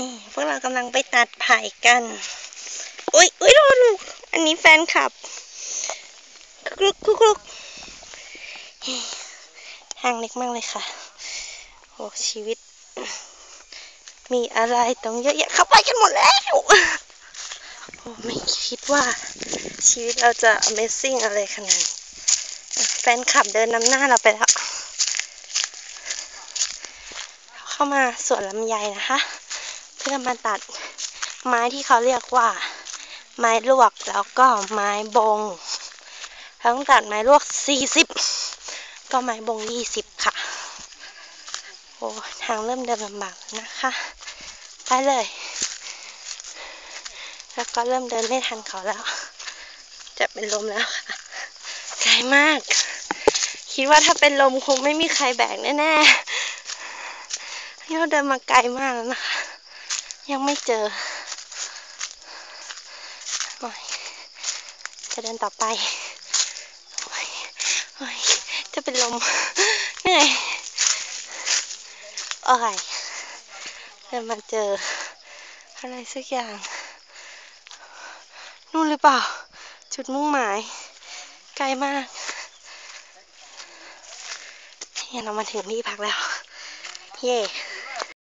นี่พวกเรากำลังไปตัดไผ่กัน อุ้ยอุ้ยโดนอันนี้แฟนคลับคลุกคลุกคลุกทางเล็กมากเลยค่ะโอ้ชีวิต มีอะไรต้องเยอะแยะเข้าไปกันหมดแล้ว โอ้ไม่คิดว่า ชีวิตเราจะ Amazing อะไรขนาดนี้แฟนคลับเดินนำหน้าเราไปแล้ว เข้ามาสวนลำไยนะคะ พื่อมาตัดไม้ที่เขาเรียกว่า ไม้ลวกแล้วก็ไม้บงทั้งตัดไม้ลวก 40 ก็ไม้บง 20 ค่ะ โอ้ทางเริ่มเดินลำบากนะคะ ไปเลย แล้วก็เริ่มเดินไม่ทันเขาแล้ว จะเป็นลมแล้วค่ะไกลมาก คิดว่าถ้าเป็นลมคงไม่มีใครแบกแน่ๆนี่เราเดินมาไกลมากแล้วนะคะ ยังไม่เจอโอ้ยจะเดินต่อไปโอ้ยจะเป็นลม เหนื่อยโอ้ยเดินมาเจอ อะไรสักอย่าง นู่นหรือเปล่า จุดมุ่งหมาย ไกลมากเนี่ยเรามาถึงที่พักแล้ว เย่